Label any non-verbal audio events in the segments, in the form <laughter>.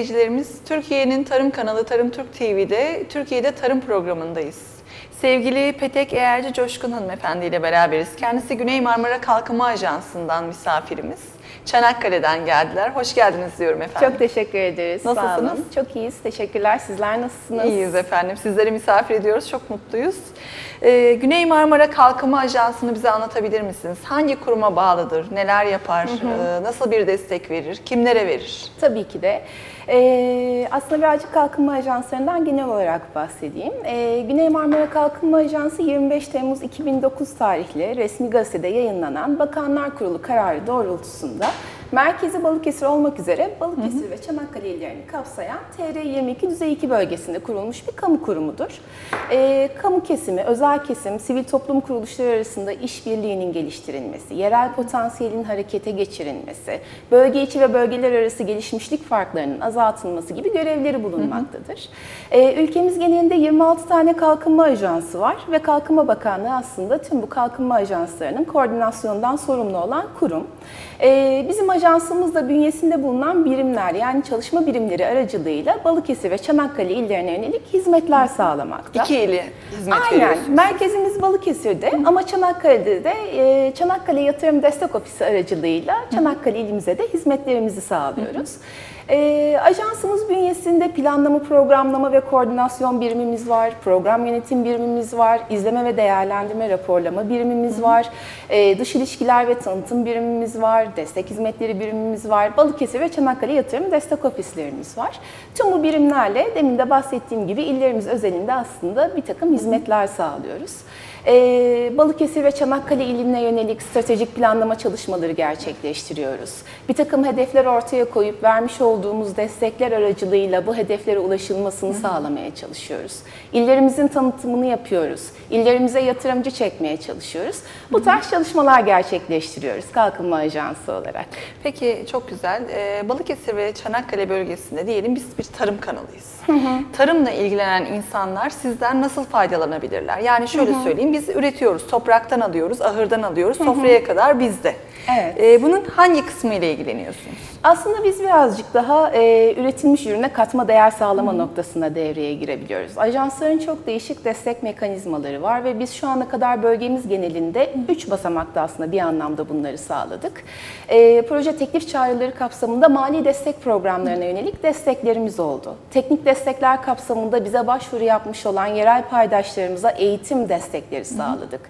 İzleyicilerimiz, Türkiye'nin tarım kanalı Tarım Türk TV'de Türkiye'de tarım programındayız. Sevgili Petek Eğerci Coşkun hanımefendi ile beraberiz. Kendisi Güney Marmara Kalkınma Ajansı'ndan misafirimiz. Çanakkale'den geldiler. Hoş geldiniz diyorum efendim. Çok teşekkür ederiz. Sağ Nasılsınız? olun. Çok iyiyiz. Teşekkürler. Sizler nasılsınız? İyiyiz efendim. Sizleri misafir ediyoruz. Çok mutluyuz. Ee, Güney Marmara Kalkınma Ajansı'nı bize anlatabilir misiniz? Hangi kuruma bağlıdır? Neler yapar? Ee, nasıl bir destek verir? Kimlere verir? Tabii ki de. Ee, aslında birazcık kalkınma ajanslarından genel olarak bahsedeyim. Ee, Güney Marmara Kalkınma Ajansı 25 Temmuz 2009 tarihli resmi gazetede yayınlanan Bakanlar Kurulu kararı doğrultusunda merkezi Balıkesir olmak üzere Balıkesir ve Çanakkale illerini kapsayan TR22 Düzey 2 bölgesinde kurulmuş bir kamu kurumudur. Ee, kamu kesimi, özel kesim, sivil toplum kuruluşları arasında işbirliğinin geliştirilmesi, yerel potansiyelin harekete geçirilmesi, bölge içi ve bölgeler arası gelişmişlik farklarının azaltılması gibi görevleri bulunmaktadır. Ee, ülkemiz genelinde 26 tane kalkınma ajansı var ve Kalkınma Bakanlığı aslında tüm bu kalkınma ajanslarının koordinasyonundan sorumlu olan kurum. Ee, bizim ajansımız da bünyesinde bulunan birimler yani çalışma birimleri aracılığıyla Balıkesir ve Çanakkale illerine yönelik hizmetler sağlamakta. İki ili hizmet Aynen. veriyorsunuz. Merkezimiz Balıkesir'de ama Çanakkale'de de e, Çanakkale Yatırım Destek Ofisi aracılığıyla Çanakkale ilimize de hizmetlerimizi sağlıyoruz. E, ajansımız bünyesinde planlama, programlama ve koordinasyon birimimiz var, program yönetim birimimiz var, izleme ve değerlendirme raporlama birimimiz var, e, dış ilişkiler ve tanıtım birimimiz var, destek hizmetleri birimimiz var, Balıkesir ve Çanakkale Yatırım Destek Ofislerimiz var. Tüm bu birimlerle demin de bahsettiğim gibi illerimiz özelinde aslında bir takım hizmetler sağlıyoruz. Ee, Balıkesir ve Çanakkale iline yönelik stratejik planlama çalışmaları gerçekleştiriyoruz. Bir takım hedefler ortaya koyup vermiş olduğumuz destekler aracılığıyla bu hedeflere ulaşılmasını sağlamaya çalışıyoruz. İllerimizin tanıtımını yapıyoruz. İllerimize yatırımcı çekmeye çalışıyoruz. Bu tarz çalışmalar gerçekleştiriyoruz Kalkınma Ajansı olarak. Peki çok güzel. Ee, Balıkesir ve Çanakkale bölgesinde diyelim biz bir tarım kanalıyız. Tarımla ilgilenen insanlar sizden nasıl faydalanabilirler? Yani şöyle söyleyeyim biz üretiyoruz, topraktan alıyoruz, ahırdan alıyoruz, sofraya kadar bizde. Evet. Ee, bunun hangi kısmı ile ilgileniyorsunuz? Aslında biz birazcık daha e, üretilmiş ürüne katma değer sağlama noktasına devreye girebiliyoruz. Ajansların çok değişik destek mekanizmaları var ve biz şu ana kadar bölgemiz genelinde 3 basamakta aslında bir anlamda bunları sağladık. E, proje teklif çağrıları kapsamında mali destek programlarına yönelik desteklerimiz oldu. Teknik destekler kapsamında bize başvuru yapmış olan yerel paydaşlarımıza eğitim destekleri sağladık.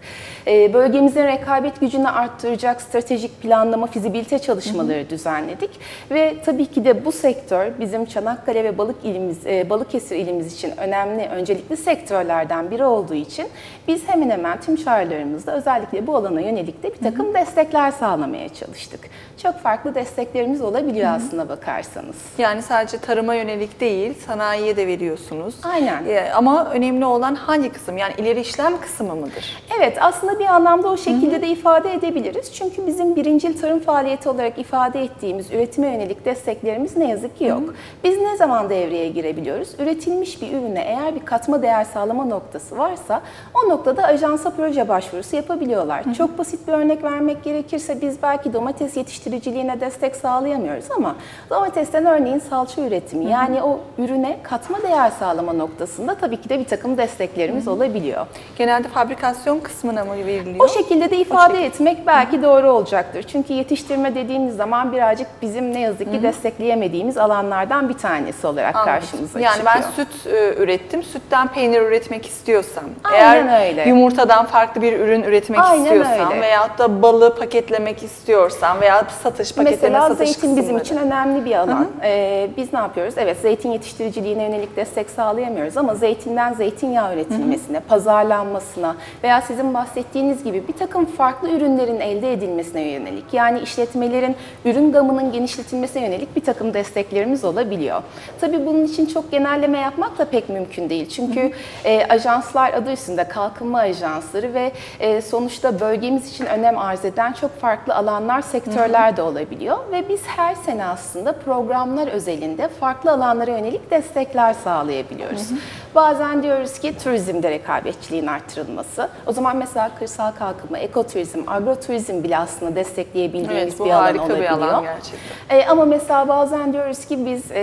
E, bölgemizin rekabet gücünü arttıracak stratejik planlama, fizibilite çalışmaları düzenledik. Ve tabii ki de bu sektör bizim Çanakkale ve Balık ilimiz, e, Balıkesir ilimiz için önemli, öncelikli sektörlerden biri olduğu için biz hemen hemen tüm çağrılarımızda özellikle bu alana yönelik de bir takım destekler sağlamaya çalıştık. Çok farklı desteklerimiz olabiliyor aslına bakarsanız. Yani sadece tarıma yönelik değil, sanayiye de veriyorsunuz. Aynen. Ee, ama önemli olan hangi kısım? Yani ileri işlem kısmı mıdır? Evet aslında bir anlamda o şekilde de ifade edebiliriz. Çünkü bizim birincil tarım faaliyeti olarak ifade ettiğimiz üretime yönelik desteklerimiz ne yazık ki yok. Biz ne zaman devreye girebiliyoruz? Üretilmiş bir ürüne eğer bir katma değer sağlama noktası varsa o noktada ajansa proje başvurusu yapabiliyorlar. Çok basit bir örnek vermek gerekirse biz belki domates yetiştiriciliğine destek sağlayamıyoruz ama domatesten örneğin salça üretimi yani o ürüne katma değer sağlama noktasında tabii ki de bir takım desteklerimiz olabiliyor. Genelde fabrikasyon kısmına mı veriliyor? O şekilde de ifade etmek belki doğru olacaktır. Çünkü yetiştirme dediğimiz zaman birazcık bizim ne yazık ki destekleyemediğimiz alanlardan bir tanesi olarak Anladım. karşımıza yani çıkıyor. ben süt e, ürettim, sütten peynir üretmek istiyorsam, Aynen eğer öyle. yumurtadan farklı bir ürün üretmek Aynen istiyorsam öyle. veyahut da balı paketlemek istiyorsam veya satış paketleme Mesela satış zeytin bizim için önemli bir alan. Ee, biz ne yapıyoruz? Evet zeytin yetiştiriciliğine yönelik destek sağlayamıyoruz ama zeytinden zeytinyağı üretilmesine, pazarlanmasına veya sizin bahsettiğiniz gibi bir takım farklı ürünlerin elde edilmesine yönelik yani işletmelerin ürün gamının genişletilmesine yönelik bir takım desteklerimiz olabiliyor. Tabii bunun için çok genelleme yapmak da pek mümkün değil. Çünkü e, ajanslar adı üstünde kalkınma ajansları ve e, sonuçta bölgemiz için önem arz eden çok farklı alanlar, sektörler de olabiliyor. Ve biz her sene aslında programlar özelinde farklı alanlara yönelik destekler sağlayabiliyoruz. Bazen diyoruz ki turizmde rekabetçiliğin artırılması. O zaman mesela kırsal kalkınma, ekoturizm, agroturizm bile aslında destekleyebildiğimiz Evet, bir alan harika bir olabiliyor. alan gerçekten. E, ama mesela bazen diyoruz ki biz e,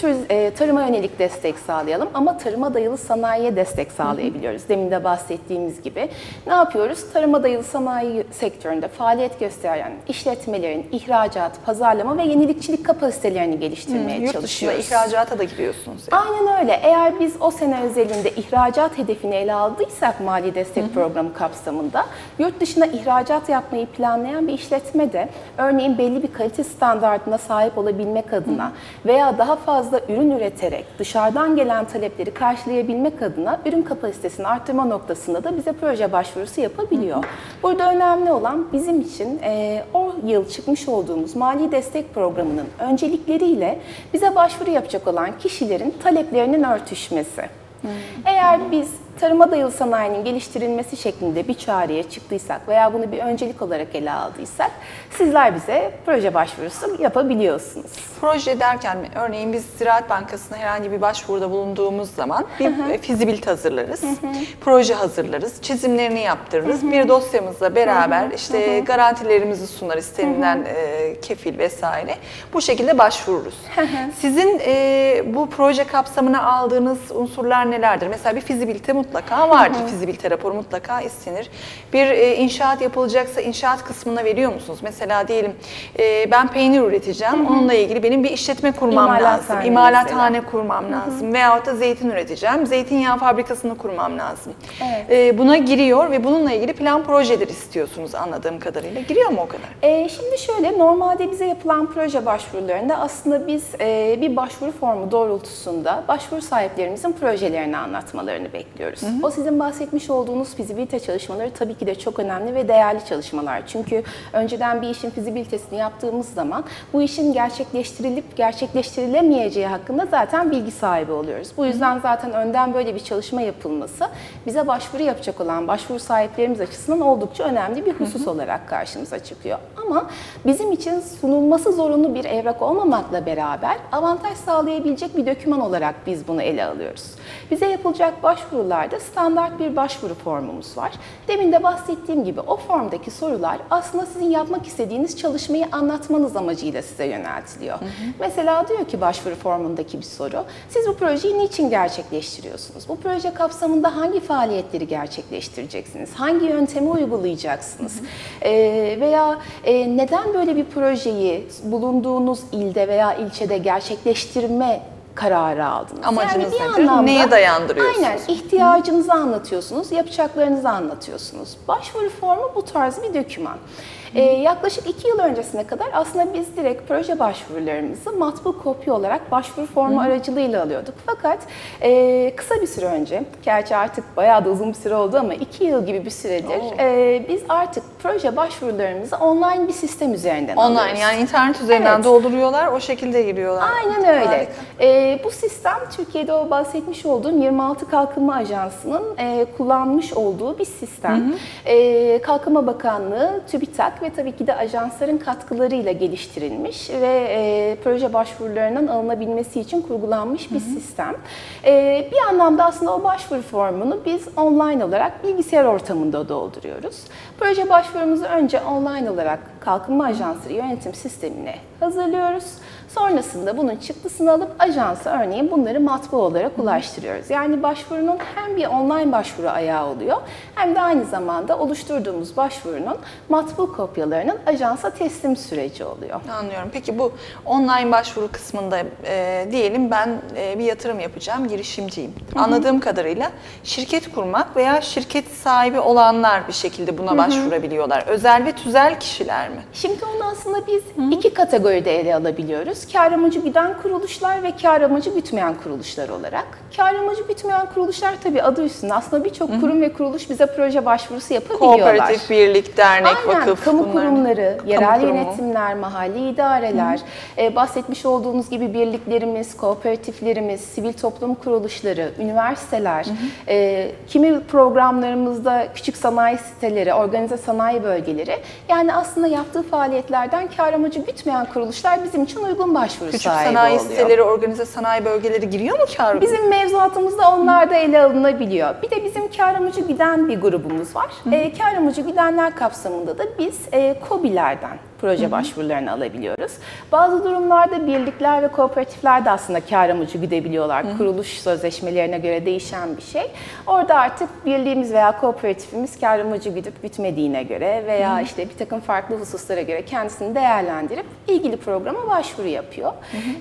turiz- e, tarıma yönelik destek sağlayalım ama tarıma dayalı sanayiye destek sağlayabiliyoruz. Demin de bahsettiğimiz gibi. Ne yapıyoruz? Tarıma dayalı sanayi sektöründe faaliyet gösteren işletmelerin ihracat, pazarlama ve yenilikçilik kapasitelerini geliştirmeye Yurt dışına çalışıyoruz. ihracata da gidiyorsunuz. yani. Aynen öyle. Eğer biz o sene özelinde ihracat hedefini ele aldıysak mali destek programı kapsamında yurt dışına ihracat yapmayı planlayan bir işletme de örneğin belli bir kalite standartına sahip olabilmek adına veya daha fazla ürün üreterek dışarıdan gelen talepleri karşılayabilmek adına ürün kapasitesini arttırma noktasında da bize proje başvurusu yapabiliyor. Burada önemli olan bizim için e, o yıl çıkmış olduğumuz mali destek programının öncelikleriyle bize başvuru yapacak olan kişilerin taleplerinin örtüşmesi. Eğer biz tarıma dayalı sanayinin geliştirilmesi şeklinde bir çağrıya çıktıysak veya bunu bir öncelik olarak ele aldıysak sizler bize proje başvurusu yapabiliyorsunuz. Proje derken mi? Örneğin biz Ziraat Bankası'na herhangi bir başvuruda bulunduğumuz zaman bir e, fizibilite hazırlarız, proje hazırlarız, çizimlerini yaptırırız. Bir dosyamızla beraber işte garantilerimizi sunar istenilen e, kefil vesaire. Bu şekilde başvururuz. Sizin e, bu proje kapsamına aldığınız unsurlar nelerdir? Mesela bir fizibilite mutlaka vardır. Fizibilite raporu mutlaka istenir. Bir e, inşaat yapılacaksa inşaat kısmına veriyor musunuz? Mesela diyelim e, ben peynir üreteceğim. Onunla ilgili benim bir işletme kurmam lazım. İmalathane kurmam lazım. Veyahut da zeytin üreteceğim. Zeytinyağı fabrikasını kurmam lazım. Evet. E, buna giriyor ve bununla ilgili plan projedir istiyorsunuz anladığım kadarıyla. Giriyor mu o kadar? Ee, şimdi şöyle, normalde bize yapılan proje başvurularında aslında biz e, bir başvuru formu doğrultusunda başvuru sahiplerimizin projelerini anlatmalarını bekliyoruz. O sizin bahsetmiş olduğunuz fizibilite çalışmaları tabii ki de çok önemli ve değerli çalışmalar. Çünkü önceden bir işin fizibilitesini yaptığımız zaman bu işin gerçekleştirilip gerçekleştirilemeyeceği hakkında zaten bilgi sahibi oluyoruz. Bu yüzden zaten önden böyle bir çalışma yapılması bize başvuru yapacak olan başvuru sahiplerimiz açısından oldukça önemli bir husus olarak karşımıza çıkıyor. Ama bizim için sunulması zorunlu bir evrak olmamakla beraber avantaj sağlayabilecek bir doküman olarak biz bunu ele alıyoruz. Bize yapılacak başvurularda standart bir başvuru formumuz var. Demin de bahsettiğim gibi o formdaki sorular aslında sizin yapmak istediğiniz çalışmayı anlatmanız amacıyla size yöneltiliyor. Mesela diyor ki başvuru formundaki bir soru, siz bu projeyi niçin gerçekleştiriyorsunuz? Bu proje kapsamında hangi faaliyetleri gerçekleştireceksiniz? Hangi yöntemi uygulayacaksınız? Ee, veya e, neden böyle bir projeyi bulunduğunuz ilde veya ilçede gerçekleştirme kararı aldınız. Amacınız bir nedir? Neye dayandırıyorsunuz? Aynen ihtiyacınızı anlatıyorsunuz, yapacaklarınızı anlatıyorsunuz. Başvuru formu bu tarz bir doküman. Ee, yaklaşık iki yıl öncesine kadar aslında biz direkt proje başvurularımızı matbu kopya olarak başvuru formu aracılığıyla alıyorduk. Fakat e, kısa bir süre önce, gerçi artık bayağı da uzun bir süre oldu ama iki yıl gibi bir süredir Oo. e, biz artık proje başvurularımızı online bir sistem üzerinden Online alıyoruz. yani internet üzerinden Evet. dolduruyorlar, o şekilde giriyorlar. Aynen öyle. Ee, bu sistem Türkiye'de o bahsetmiş olduğum 26 Kalkınma Ajansı'nın e, kullanmış olduğu bir sistem. Ee, Kalkınma Bakanlığı, TÜBİTAK ve tabii ki de ajansların katkılarıyla geliştirilmiş ve e, proje başvurularının alınabilmesi için kurgulanmış bir sistem. Ee, bir anlamda aslında o başvuru formunu biz online olarak bilgisayar ortamında dolduruyoruz. Proje başvurumuzu önce online olarak Kalkınma Ajansı yönetim sistemine hazırlıyoruz. Sonrasında bunun çıktısını alıp ajansa örneğin bunları matbu olarak ulaştırıyoruz. Yani başvurunun hem bir online başvuru ayağı oluyor hem de aynı zamanda oluşturduğumuz başvurunun matbu kopyalarının ajansa teslim süreci oluyor. Anlıyorum. Peki bu online başvuru kısmında e, diyelim ben e, bir yatırım yapacağım, girişimciyim. Anladığım kadarıyla şirket kurmak veya şirket sahibi olanlar bir şekilde buna başvurabiliyorlar. Özel ve tüzel kişiler mi? Şimdi onu aslında biz iki kategoride ele alabiliyoruz. Kar amacı güden kuruluşlar ve kar amacı gütmeyen kuruluşlar olarak. Kar amacı gütmeyen kuruluşlar tabii adı üstünde aslında birçok kurum ve kuruluş bize proje başvurusu yapabiliyorlar. Kooperatif, birlik, dernek, Aynen, vakıf. kamu bunlar- kurumları, Kamu yerel kurumu. yönetimler, mahalli idareler, e, bahsetmiş olduğunuz gibi birliklerimiz, kooperatiflerimiz, sivil toplum kuruluşları, üniversiteler, e, kimi programlarımızda küçük sanayi siteleri, organize sanayi bölgeleri. Yani aslında yaptığımız yaptığı faaliyetlerden kar amacı gütmeyen kuruluşlar bizim için uygun başvuru Küçük sahibi sanayi oluyor. siteleri, organize sanayi bölgeleri giriyor mu kar? Bizim mevzuatımızda onlar da ele alınabiliyor. Bir de kar amacı güden bir grubumuz var. E, kar amacı güdenler kapsamında da biz e, KOBİ'lerden proje başvurularını alabiliyoruz. Bazı durumlarda birlikler ve kooperatifler de aslında kar amacı güdebiliyorlar. Kuruluş sözleşmelerine göre değişen bir şey. Orada artık birliğimiz veya kooperatifimiz kar amacı güdüp gütmediğine göre veya işte bir takım farklı hususlara göre kendisini değerlendirip ilgili programa başvuru yapıyor.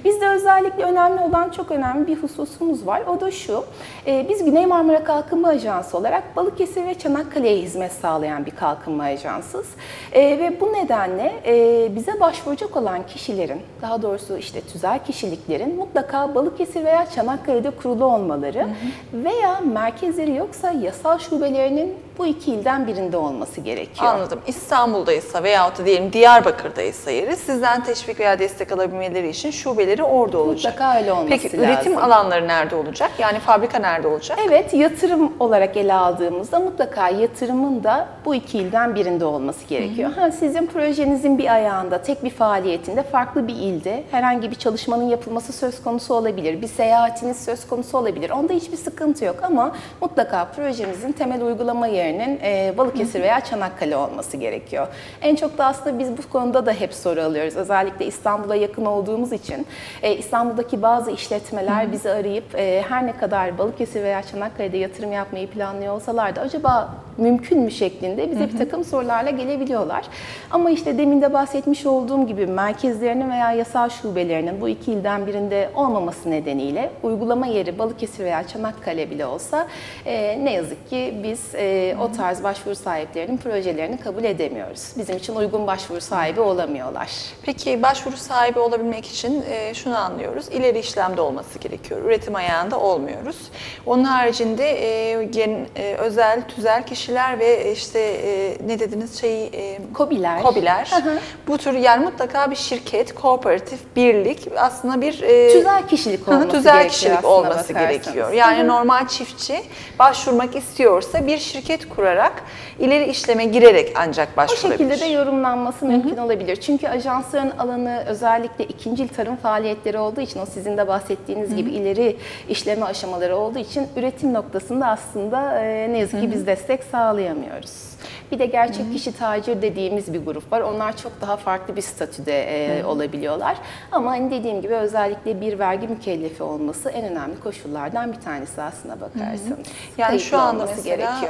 Bizde özellikle önemli olan çok önemli bir hususumuz var. O da şu. e, biz Güney Marmara Kalkınma Ajansı olarak Balıkesir ve Çanakkale'ye hizmet sağlayan bir kalkınma ajansız. E, ve bu nedenle e, bize başvuracak olan kişilerin, daha doğrusu işte tüzel kişiliklerin mutlaka Balıkesir veya Çanakkale'de kurulu olmaları veya merkezleri yoksa yasal şubelerinin bu iki ilden birinde olması gerekiyor. Anladım. İstanbul'daysa veyahut da diyelim Diyarbakır'daysa yeri sizden teşvik veya destek alabilmeleri için şubeleri orada olacak. Mutlaka öyle olması Peki üretim lazım. alanları nerede olacak? Yani fabrika nerede olacak? Evet, yatırım olarak ele aldığımızda mutlaka yatırımın da bu iki ilden birinde olması gerekiyor. Ha, sizin projenizin bir ayağında, tek bir faaliyetinde, farklı bir ilde herhangi bir çalışmanın yapılması söz konusu olabilir. Bir seyahatiniz söz konusu olabilir. Onda hiçbir sıkıntı yok ama mutlaka projemizin temel uygulama yerinin e, Balıkesir veya Çanakkale olması gerekiyor. En çok da aslında biz bu konuda da hep soru alıyoruz. Özellikle İstanbul'a yakın olduğumuz için e, İstanbul'daki bazı işletmeler bizi arayıp e, her ne kadar Balıkesir veya Çanakkale'de yatırım yapmayı planlıyor olsalar da acaba mümkün mü şeklinde bize bir takım sorularla gelebiliyorlar. Ama işte demin de bahsetmiş olduğum gibi merkezlerinin veya yasal şubelerinin bu iki ilden birinde olmaması nedeniyle uygulama yeri Balıkesir veya Çanakkale bile olsa e, ne yazık ki biz e, o tarz başvuru sahiplerinin projelerini kabul edemiyoruz. Bizim için uygun başvuru sahibi olamıyorlar. Peki başvuru sahibi olabilmek için e, şunu anlıyoruz. İleri işlemde olması gerekiyor. Üretim ayağında olmuyoruz. Onun haricinde e, gen- e, özel, tüzel kişiler ve işte e, ne dediniz şeyi e, Kobiler. Kobiler. Hı hı. Bu tür yani mutlaka bir şirket, kooperatif, birlik aslında bir e, Tüzel kişilik olması tüzel kişilik olması bakarsanız. gerekiyor. Yani normal çiftçi başvurmak istiyorsa bir şirket kurarak ileri işleme girerek ancak O başvurabilir. şekilde de yorumlanması mümkün olabilir. Çünkü ajansların alanı özellikle ikincil tarım faaliyetleri olduğu için o sizin de bahsettiğiniz gibi ileri işleme aşamaları olduğu için üretim noktasında aslında ne yazık ki biz destek sağlayamıyoruz. Bir de gerçek kişi tacir dediğimiz bir grup var. Onlar çok daha farklı bir statüde e, olabiliyorlar. Ama hani dediğim gibi özellikle bir vergi mükellefi olması en önemli koşullardan bir tanesi aslına bakarsanız. Yani şu anda mesela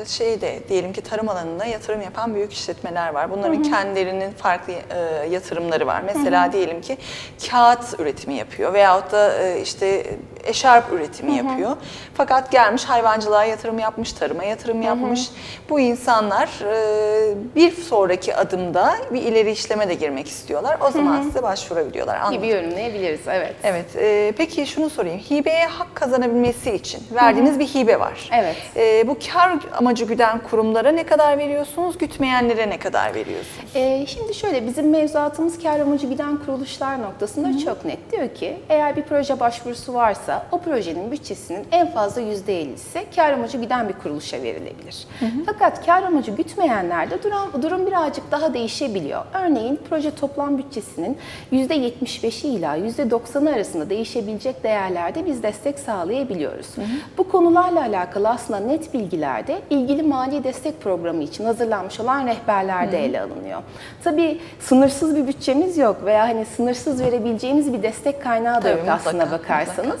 e, şeyde diyelim ki tarım alanında yatırım yapan büyük işletmeler var. Bunların kendilerinin farklı e, yatırımları var. Mesela diyelim ki kağıt üretimi yapıyor veyahut da e, işte eşarp üretimi yapıyor. Fakat gelmiş hayvancılığa yatırım yapmış, tarıma yatırım yapmış. Bu insanlar e, bir sonraki adımda bir ileri işleme de girmek istiyorlar. O zaman size başvurabiliyorlar. Anladım. gibi. Evet. Evet. e, peki şunu sorayım. Hibeye hak kazanabilmesi için verdiğiniz bir hibe var. Evet. E, bu kar amacı güden kurumlara ne kadar veriyorsunuz? Gütmeyenlere ne kadar veriyorsunuz? Ee, şimdi şöyle bizim mevzuatımız kar amacı giden kuruluşlar noktasında çok net. Diyor ki eğer bir proje başvurusu varsa o projenin bütçesinin en fazla %50'si kar amacı giden bir kuruluşa verilebilir. Fakat kar amacı gütmeyenlerde durum, durum birazcık daha değişebiliyor. Örneğin proje toplam bütçesinin %75'i ila %90'ı arasında değişebilecek değerlerde biz destek sağlayabiliyoruz. Bu konularla alakalı aslında net bilgilerde ilgili mali destek programı için hazırlanmış olan rehberlerde ele alınıyor. Tabii sınırsız bir bütçemiz yok veya hani sınırsız verebileceğimiz bir destek kaynağı da Tabii, yok mutlaka, aslına bakarsanız.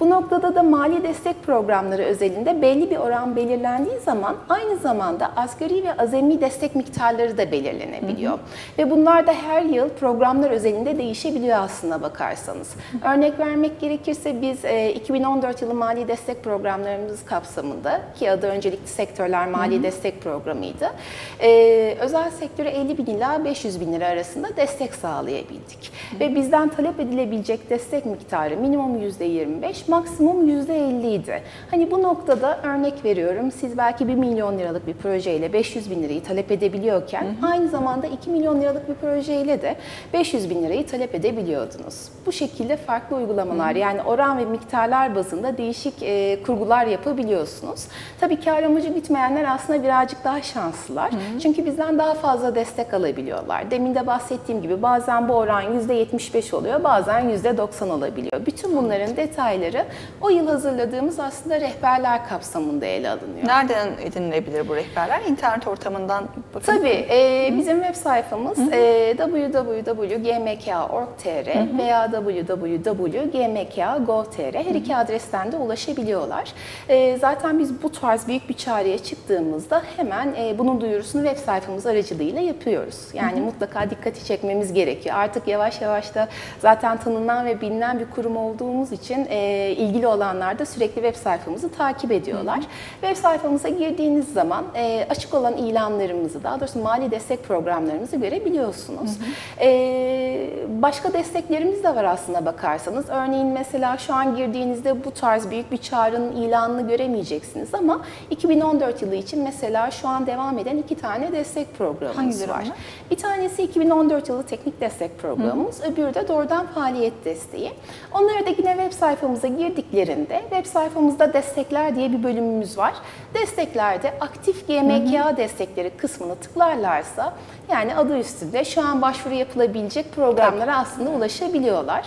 Bu noktada da mali destek programları özelinde belli bir oran belirlendiği zaman aynı zamanda asgari ve azami destek miktarları da belirlenebiliyor. Ve bunlar da her yıl programlar özelinde değişebiliyor aslına bakarsanız. Örnek vermek gerekirse biz e, 2014 yılı mali destek programlarımız kapsamında ki adı öncelikli sektörler mali destek programıydı. e, özel sektöre 50 bin ila 500 bin lira arasında destek sağlayabildik. Ve bizden talep edilebilecek destek miktarı minimum %25, %25, maksimum %50 idi. Hani bu noktada örnek veriyorum, siz belki 1 milyon liralık bir projeyle 500 bin lirayı talep edebiliyorken, aynı zamanda 2 milyon liralık bir projeyle de 500 bin lirayı talep edebiliyordunuz. Bu şekilde farklı uygulamalar, yani oran ve miktarlar bazında değişik e, kurgular yapabiliyorsunuz. Tabii kar amacı bitmeyenler aslında birazcık daha şanslılar. Çünkü bizden daha fazla destek alabiliyorlar. Demin de bahsettiğim gibi bazen bu oran %75 oluyor, bazen %90 olabiliyor. Bütün bunların detayları o yıl hazırladığımız aslında rehberler kapsamında ele alınıyor. Nereden edinilebilir bu rehberler? İnternet ortamından bakın. Tabii e, bizim web sayfamız e, www.gmk.org.tr veya www.gmk.gov.tr her iki adresten de ulaşabiliyorlar. E, zaten biz bu tarz büyük bir çağrıya çıktığımızda hemen e, bunun duyurusunu web sayfamız aracılığıyla yapıyoruz. Yani mutlaka dikkati çekmemiz gerekiyor. Artık yavaş yavaş da zaten tanınan ve bilinen bir kurum olduğumuz için e, ilgili olanlar da sürekli web sayfamızı takip ediyorlar. Web sayfamıza girdiğiniz zaman e, açık olan ilanlarımızı, daha doğrusu mali destek programlarımızı görebiliyorsunuz. E, başka desteklerimiz de var aslında bakarsanız. Örneğin mesela şu an girdiğinizde bu tarz büyük bir çağrının ilanını göremeyeceksiniz ama 2014 yılı için mesela şu an devam eden iki tane destek programımız Hangileri var. onlar? Bir tanesi 2014 yılı teknik destek programımız, öbürü de doğrudan faaliyet desteği. Onları da yine web sayfamıza girdiklerinde, web sayfamızda destekler diye bir bölümümüz var. Desteklerde aktif GMKA destekleri kısmını tıklarlarsa, yani adı üstünde şu an başvuru yapılabilecek programlara aslında ulaşabiliyorlar.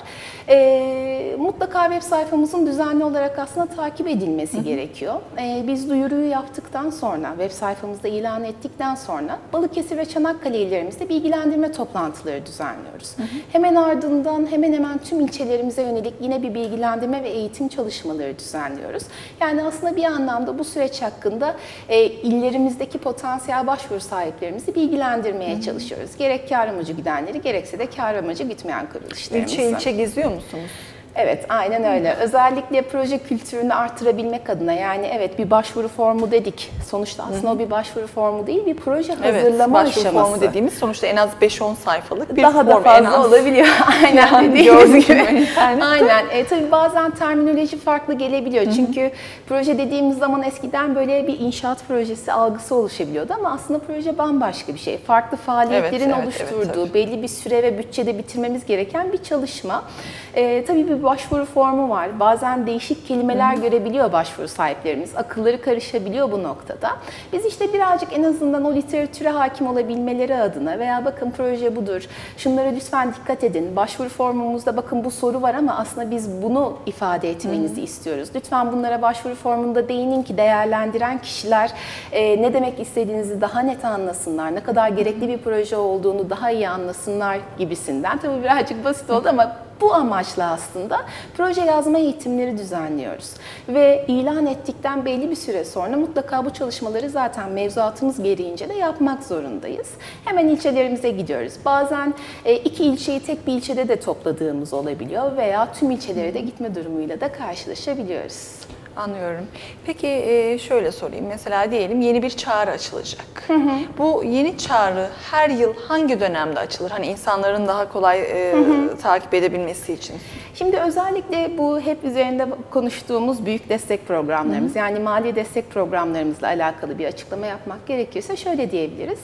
Ee, mutlaka web sayfamızın düzenli olarak aslında takip edilmesi gerekiyor. Ee, biz duyuruyu yaptıktan sonra, web sayfamızda ilan ettikten sonra Balıkesir ve Çanakkale illerimizde bilgilendirme toplantıları düzenliyoruz. Hemen ardından hemen hemen tüm ilçelerimize yönelik yine bir bilgilendirme ve eğitim çalışmaları düzenliyoruz. Yani aslında bir anlamda bu süreç hakkında e, illerimizdeki potansiyel başvuru sahiplerimizi bilgilendirmeye çalışıyoruz. Gerek kar amacı gidenleri gerekse de kar amacı gitmeyen kuruluşlarımızı. İlçe ilçe geziyor musunuz? Evet, aynen öyle. Özellikle proje kültürünü artırabilmek adına yani evet bir başvuru formu dedik. Sonuçta aslında o bir başvuru formu değil, bir proje Evet, hazırlama başvuru aşaması. formu dediğimiz sonuçta en az 5-10 sayfalık bir daha da form en fazla az. olabiliyor. <laughs> Aynen Yani dediğiniz gördük gibi. internette. Aynen. E, tabii bazen terminoloji farklı gelebiliyor. Çünkü proje dediğimiz zaman eskiden böyle bir inşaat projesi algısı oluşabiliyordu ama aslında proje bambaşka bir şey. Farklı faaliyetlerin Evet, evet, oluşturduğu, tabii. belli bir süre ve bütçede bitirmemiz gereken bir çalışma. E, tabii bir başvuru formu var. Bazen değişik kelimeler görebiliyor başvuru sahiplerimiz. Akılları karışabiliyor bu noktada. Biz işte birazcık en azından o literatüre hakim olabilmeleri adına veya bakın proje budur, şunlara lütfen dikkat edin. Başvuru formumuzda bakın bu soru var ama aslında biz bunu ifade etmenizi istiyoruz. Lütfen bunlara başvuru formunda değinin ki değerlendiren kişiler e, ne demek istediğinizi daha net anlasınlar, ne kadar gerekli bir proje olduğunu daha iyi anlasınlar gibisinden. Tabii birazcık basit oldu ama bu amaçla aslında proje yazma eğitimleri düzenliyoruz. Ve ilan ettikten belli bir süre sonra mutlaka bu çalışmaları zaten mevzuatımız gereğince de yapmak zorundayız. Hemen ilçelerimize gidiyoruz. Bazen e, iki ilçeyi tek bir ilçede de topladığımız olabiliyor veya tüm ilçelere de gitme durumuyla da karşılaşabiliyoruz. Anlıyorum. Peki e, şöyle sorayım. Mesela diyelim yeni bir çağrı açılacak. Bu yeni çağrı her yıl hangi dönemde açılır? Hani insanların daha kolay e, takip edebilmesi için. Şimdi özellikle bu hep üzerinde konuştuğumuz büyük destek programlarımız yani mali destek programlarımızla alakalı bir açıklama yapmak gerekirse şöyle diyebiliriz.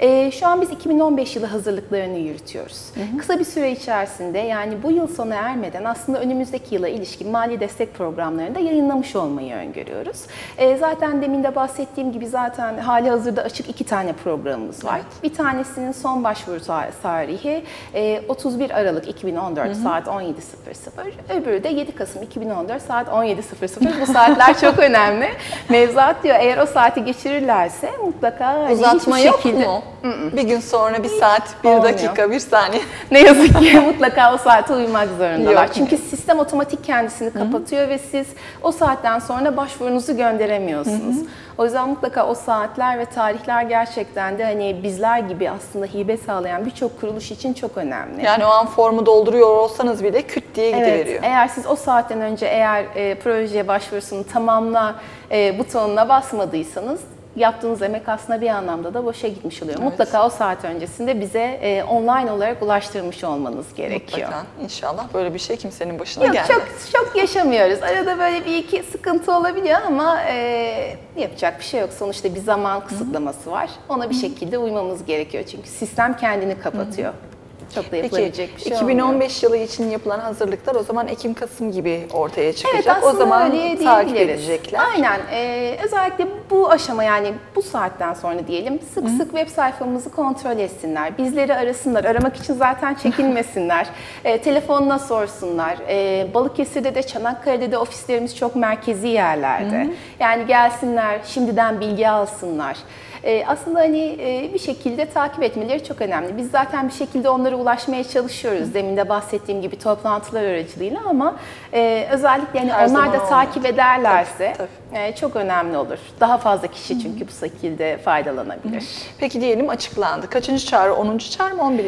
Ee, şu an biz 2015 yılı hazırlıklarını yürütüyoruz. Kısa bir süre içerisinde yani bu yıl sona ermeden aslında önümüzdeki yıla ilişkin mali destek programlarını da yayınlamış olmayı öngörüyoruz. Ee, zaten demin de bahsettiğim gibi zaten hali hazırda açık iki tane programımız var. Bir tanesinin son başvuru tar- tarihi e, 31 Aralık 2014 saat 17.00. Öbürü de 7 Kasım 2014 saat 17.00. Bu saatler çok önemli. <laughs> Mevzuat diyor eğer o saati geçirirlerse mutlaka Uzatma yok şekilde- mu? Bir gün sonra bir saat, bir olmuyor. dakika, bir saniye. Ne yazık ki <laughs> mutlaka o saate uymak zorundalar. Yok. Çünkü sistem otomatik kendisini kapatıyor ve siz o saatten sonra başvurunuzu gönderemiyorsunuz. O yüzden mutlaka o saatler ve tarihler gerçekten de hani bizler gibi aslında hibe sağlayan birçok kuruluş için çok önemli. Yani o an formu dolduruyor olsanız bile küt diye Evet, gidiveriyor. eğer siz o saatten önce eğer e, projeye başvurusunu tamamla e, butonuna basmadıysanız yaptığınız emek aslında bir anlamda da boşa gitmiş oluyor. Evet. Mutlaka o saat öncesinde bize e, online olarak ulaştırmış olmanız gerekiyor. Mutlaka. İnşallah böyle bir şey kimsenin başına Yok gelmez. çok çok yaşamıyoruz. Arada böyle bir iki sıkıntı olabiliyor ama e, yapacak bir şey yok. Sonuçta bir zaman kısıtlaması var. Ona bir şekilde uymamız gerekiyor çünkü sistem kendini kapatıyor. Çok da Peki yapılabilecek bir şey olmuyor. 2015 yılı için yapılan hazırlıklar o zaman Ekim-Kasım gibi ortaya çıkacak. Evet o zaman öyle takip edecekler. Aynen. Ee, özellikle bu aşama yani bu saatten sonra diyelim sık sık web sayfamızı kontrol etsinler. Bizleri arasınlar. Aramak için zaten çekinmesinler. Ee, <laughs> telefonuna sorsunlar. Ee, Balıkesir'de de Çanakkale'de de ofislerimiz çok merkezi yerlerde. Yani gelsinler, şimdiden bilgi alsınlar. Ee, aslında hani e, bir şekilde takip etmeleri çok önemli. Biz zaten bir şekilde onlara ulaşmaya çalışıyoruz. Demin de bahsettiğim gibi toplantılar aracılığıyla ama e, özellikle hani Her onlar da takip ederlerse Tabii, e, çok önemli olur. Daha fazla kişi çünkü bu şekilde faydalanabilir. Peki diyelim açıklandı. Kaçıncı çağrı? 10. çağrı mı 11.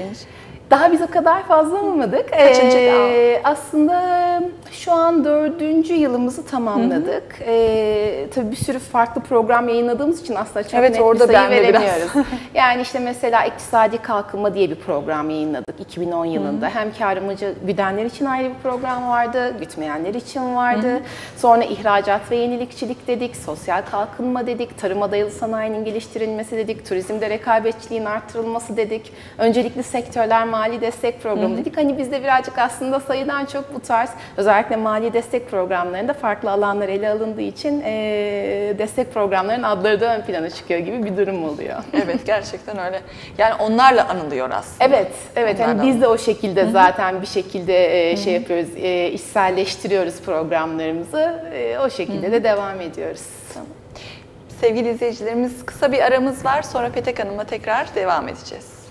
Daha biz o kadar fazla olmadık. Kaçıncı Ee, aslında şu an dördüncü yılımızı tamamladık. Ee, tabii bir sürü farklı program yayınladığımız için aslında çok Evet, net orada bir sayı biraz. veremiyoruz. <laughs> yani işte mesela İktisadi Kalkınma diye bir program yayınladık 2010 yılında. Hem kar amacı güdenler için ayrı bir program vardı, gütmeyenler için vardı. Sonra ihracat ve yenilikçilik dedik, sosyal kalkınma dedik, tarıma dayalı sanayinin geliştirilmesi dedik, turizmde rekabetçiliğin arttırılması dedik. Öncelikli sektörler mali destek programı dedik. Hani bizde birazcık aslında sayıdan çok bu tarz özellikle mali destek programlarında farklı alanlar ele alındığı için eee, destek programlarının adları da ön plana çıkıyor gibi bir durum oluyor. <laughs> Evet gerçekten öyle. Yani onlarla anılıyor aslında. Evet, evet. Hani biz de o şekilde zaten bir şekilde e, şey yapıyoruz, e, işselleştiriyoruz programlarımızı. E, o şekilde de devam ediyoruz. Sevgili izleyicilerimiz kısa bir aramız var. Sonra Petek Hanım'la tekrar devam edeceğiz.